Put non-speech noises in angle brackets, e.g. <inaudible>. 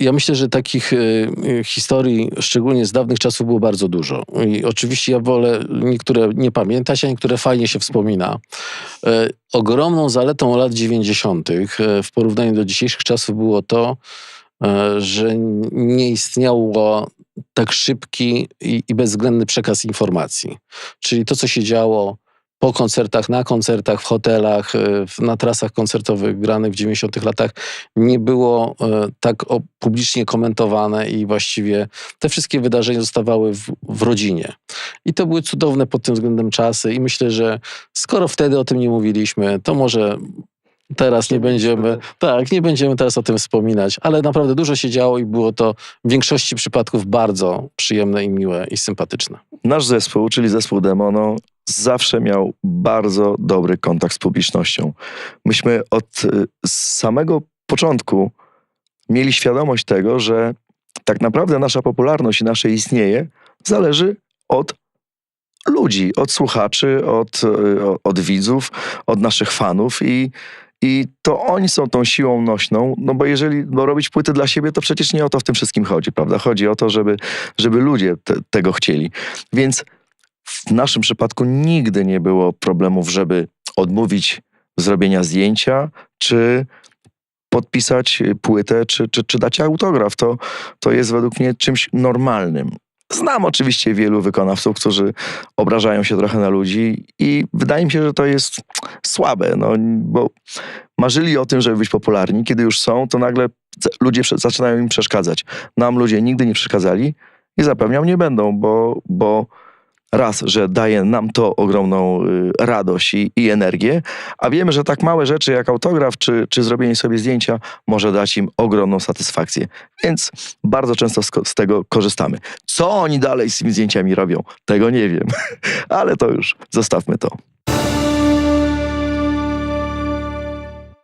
Ja myślę, że takich y, y, historii, szczególnie z dawnych czasów, było bardzo dużo. I oczywiście ja wolę niektóre nie pamiętać, a niektóre fajnie się wspomina. E, ogromną zaletą lat 90. e, w porównaniu do dzisiejszych czasów było to, e, że nie istniało tak szybki i bezwzględny przekaz informacji. Czyli to, co się działo po koncertach, na koncertach, w hotelach, w- na trasach koncertowych granych w 90 latach nie było e, tak publicznie komentowane i właściwie te wszystkie wydarzenia zostawały w, w rodzinie. I to były cudowne pod tym względem czasy i myślę, że skoro wtedy o tym nie mówiliśmy, to może teraz nie będziemy, tak, nie będziemy teraz o tym wspominać, ale naprawdę dużo się działo i było to w większości przypadków bardzo przyjemne i miłe i sympatyczne. Nasz zespół, czyli zespół Demono, zawsze miał bardzo dobry kontakt z publicznością. Myśmy od y, samego początku mieli świadomość tego, że tak naprawdę nasza popularność i nasze istnienie zależy od ludzi, od słuchaczy, od, y, od widzów, od naszych fanów i i to oni są tą siłą nośną, no bo jeżeli bo robić płyty dla siebie, to przecież nie o to w tym wszystkim chodzi, prawda? Chodzi o to, żeby, żeby ludzie te, tego chcieli. Więc w naszym przypadku nigdy nie było problemów, żeby odmówić zrobienia zdjęcia, czy podpisać płytę, czy, czy, czy dać autograf. To, to jest według mnie czymś normalnym. Znam oczywiście wielu wykonawców, którzy obrażają się trochę na ludzi i wydaje mi się, że to jest słabe, no, bo marzyli o tym, żeby być popularni. Kiedy już są, to nagle ludzie zaczynają im przeszkadzać. Nam ludzie nigdy nie przeszkadzali i zapewniam nie będą, bo, bo raz, że daje nam to ogromną y, radość i, i energię, a wiemy, że tak małe rzeczy jak autograf czy, czy zrobienie sobie zdjęcia może dać im ogromną satysfakcję. Więc bardzo często z, z tego korzystamy. Co oni dalej z tymi zdjęciami robią, tego nie wiem, <laughs> ale to już zostawmy to.